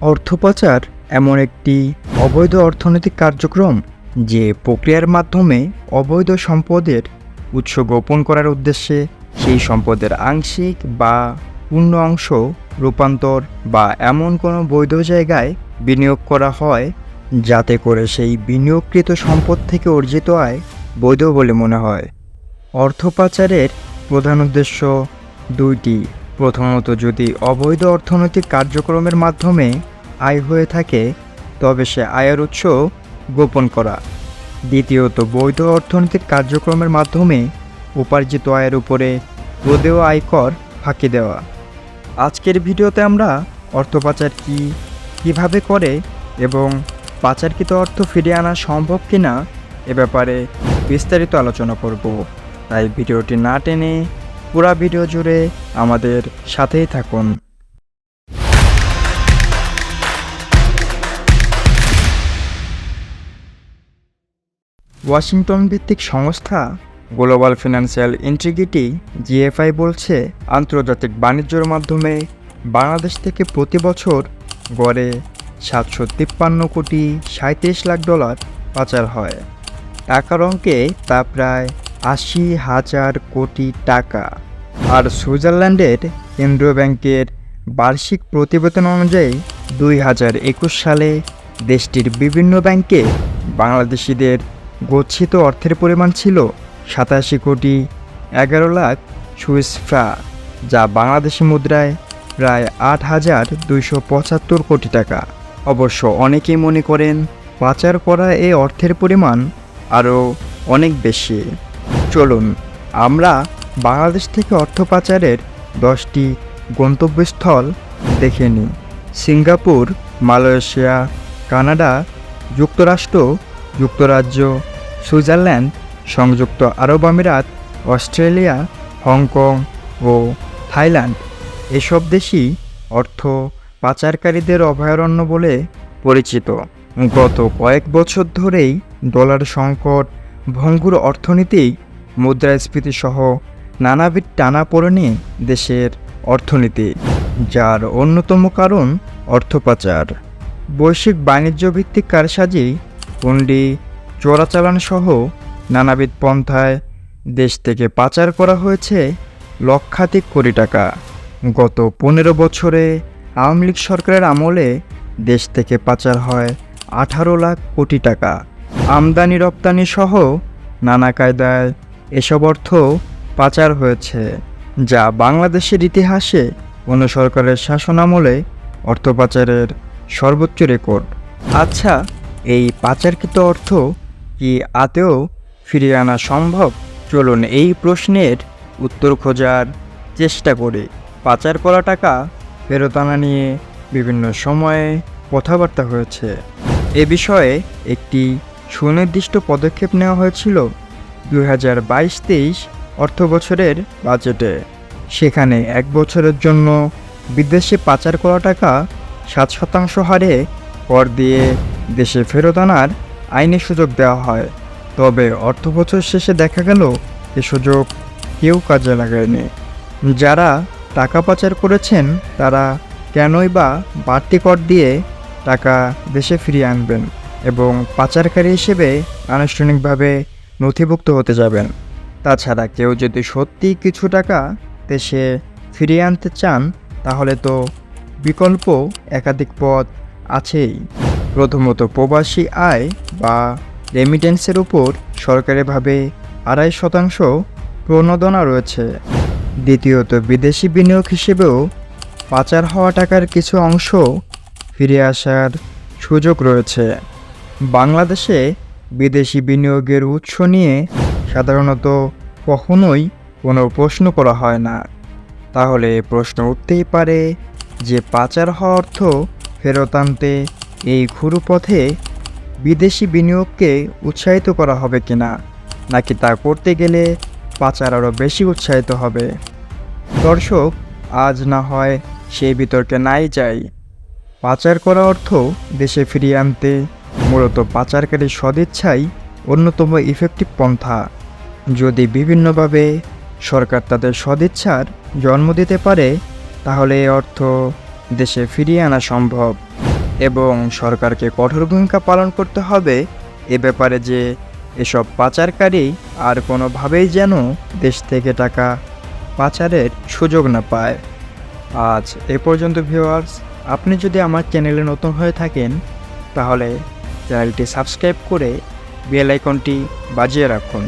অর্থ পাচার এমন একটি অবৈধ অর্থনৈতিক কার্যক্রম যে প্রক্রিয়ার মাধ্যমে অবৈধ সম্পদের উৎস গোপন করার উদ্দেশ্যে সেই সম্পদের আংশিক বা পূর্ণ অংশ রূপান্তর বা এমন কোনো বৈধ জায়গায় বিনিয়োগ করা হয়, যাতে করে সেই বিনিয়োগকৃত সম্পদ থেকে অর্জিত আয় বৈধ বলে মনে হয়। অর্থ পাচারের প্রধান উদ্দেশ্য দুইটি প্রথমত যদি অবৈধ অর্থনৈতিক কার্যক্রমের মাধ্যমে আয় হয়ে থাকে, তবে সে আয়ের উৎস গোপন করা। দ্বিতীয়ত, বৈধ অর্থনৈতিক কার্যক্রমের মাধ্যমে উপার্জিত আয়ের উপরে রোদেও আয়কর ফাঁকি দেওয়া। আজকের ভিডিওতে আমরা অর্থ পাচার কী, কীভাবে করে এবং পাচারকৃত অর্থ ফিরিয়ে আনা সম্ভব কিনা এ ব্যাপারে বিস্তারিত আলোচনা করব। তাই ভিডিওটি না টেনে পুরা ভিডিও জুড়ে আমাদের সাথেই থাকুন। ওয়াশিংটন ভিত্তিক সংস্থা গ্লোবাল ফিনান্সিয়াল ইন্টিগ্রিটি জিএফআই বলছে, আন্তর্জাতিক বাণিজ্যের মাধ্যমে বাংলাদেশ থেকে প্রতি বছর গড়ে সাতশো তিপ্পান্ন কোটি সাঁত্রিশ লাখ ডলার পাচার হয়। টাকার অঙ্কে তা প্রায় আশি হাজার কোটি টাকা। আর সুইজারল্যান্ডের কেন্দ্রীয় ব্যাংকের বার্ষিক প্রতিবেদন অনুযায়ী দুই হাজার একুশ সালে দেশটির বিভিন্ন ব্যাংকে বাংলাদেশিদের গচ্ছিত অর্থের পরিমাণ ছিল সাতাশি কোটি এগারো লাখ সুইস ফ্রা, যা বাংলাদেশি মুদ্রায় প্রায় আট হাজার দুইশো পঁচাত্তর কোটি টাকা। অবশ্য অনেকেই মনে করেন পাচার করা এই অর্থের পরিমাণ আরও অনেক বেশি। চলুন, আমরা বাংলাদেশ থেকে অর্থ পাচারের দশটি গন্তব্যস্থল দেখে নিই। সিঙ্গাপুর, মালয়েশিয়া, কানাডা, যুক্তরাষ্ট্র, যুক্তরাজ্য, সুইজারল্যান্ড, সংযুক্ত আরব আমিরাত, অস্ট্রেলিয়া, হংকং ও থাইল্যান্ড। এসব দেশই অর্থ পাচারকারীদের অভয়ারণ্য বলে পরিচিত। গত কয়েক বছর ধরেই ডলার সংকট, ভঙ্গুর অর্থনীতি মুদ্রাস্ফীতি সহ নানাবিধ টানাপোড়েনে দেশের অর্থনীতি, যার অন্যতম কারণ অর্থ পাচার। বৈশ্বিক বাণিজ্য ভিত্তিক কারসাজি হুন্ডি চোরাচালান সহ নানাবিধ পন্থায় দেশ থেকে পাচার করা হয়েছে লক্ষাধিক কোটি টাকা। গত পনেরো বছরে আওয়ামী লীগ সরকারের আমলে দেশ থেকে পাচার হয় আঠারো লাখ কোটি টাকা। আমদানি রপ্তানি সহ নানা কায়দায় এসব অর্থ পাচার হয়েছে, যা বাংলাদেশের ইতিহাসে কোনো সরকারের শাসনামলে অর্থ পাচারের সর্বোচ্চ রেকর্ড। আচ্ছা এই পাচারকৃত অর্থ কি আতেও ফিরিয়ে আনা সম্ভব? চলুন এই প্রশ্নের উত্তর খোঁজার চেষ্টা করি। পাচার করা টাকা ফেরত আনা নিয়ে বিভিন্ন সময়ে কথাবার্তা হয়েছে। এ বিষয়ে একটি সুনির্দিষ্ট পদক্ষেপ নেওয়া হয়েছিল। দুই হাজার বাইশ তেইশ অর্থ বছরের বাজেটে। সেখানে এক বছরের জন্য বিদেশে পাচার করা টাকা সাত শতাংশ হারে কর দিয়ে দেশে ফেরত আনার আইনি সুযোগ দেওয়া হয়। তবে অর্থ বছর শেষে দেখা গেল এ সুযোগ কেউ কাজে লাগায়নি। যারা টাকা পাচার করেছেন, তারা কেনই বা বাড়তি কর দিয়ে টাকা দেশে ফিরিয়ে আনবেন এবং পাচারকারী হিসেবে আনুষ্ঠানিকভাবে নথিভুক্ত হতে যাবেন। তাছাড়া কেউ যদি সত্যি কিছু টাকা দেশে ফিরিয়ে আনতে চান, তাহলে তো বিকল্প একাধিক পথ আছেই। প্রথমত প্রবাসী আয় বা রেমিটেন্সের উপর সরকারিভাবে আড়াই শতাংশ প্রণোদনা রয়েছে। দ্বিতীয়ত, বিদেশি বিনিয়োগ হিসেবেও পাচার হওয়া টাকার কিছু অংশ ফিরে আসার সুযোগ রয়েছে। বাংলাদেশে বিদেশি বিনিয়োগের উৎস নিয়ে সাধারণত কখনোই কোনো প্রশ্ন করা হয় না। তাহলে প্রশ্ন উঠতেই পারে যে পাচার হওয়া অর্থ ফেরত আনতে এই ঘুরু পথে বিদেশি বিনিয়োগকে উৎসাহিত করা হবে কিনা, নাকি তা করতে গেলে পাচার আরও বেশি উৎসাহিত হবে? দর্শক, আজ না হয় সেই বিতর্কে নাই যাই। পাচার করা অর্থ দেশে ফিরিয়ে আনতে মূলত পাচারকারী সদিচ্ছাই অন্যতম ইফেক্টিভ পন্থা। যদি বিভিন্নভাবে সরকার তাদের সদিচ্ছার জন্ম দিতে পারে, তাহলে এই অর্থ দেশে ফিরিয়ে আনা সম্ভব। এবং সরকারকে কঠোর ভূমিকা পালন করতে হবে এ ব্যাপারে যে এসব পাচারকারী আর কোনোভাবেই যেন দেশ থেকে টাকা পাচারের সুযোগ না পায়। আজ এ পর্যন্ত ভিউয়ার্স আপনি যদি আমার চ্যানেলে নতুন হয়ে থাকেন, তাহলে চ্যানেলটি সাবস্ক্রাইব করে বেল আইকনটি বাজিয়ে রাখুন।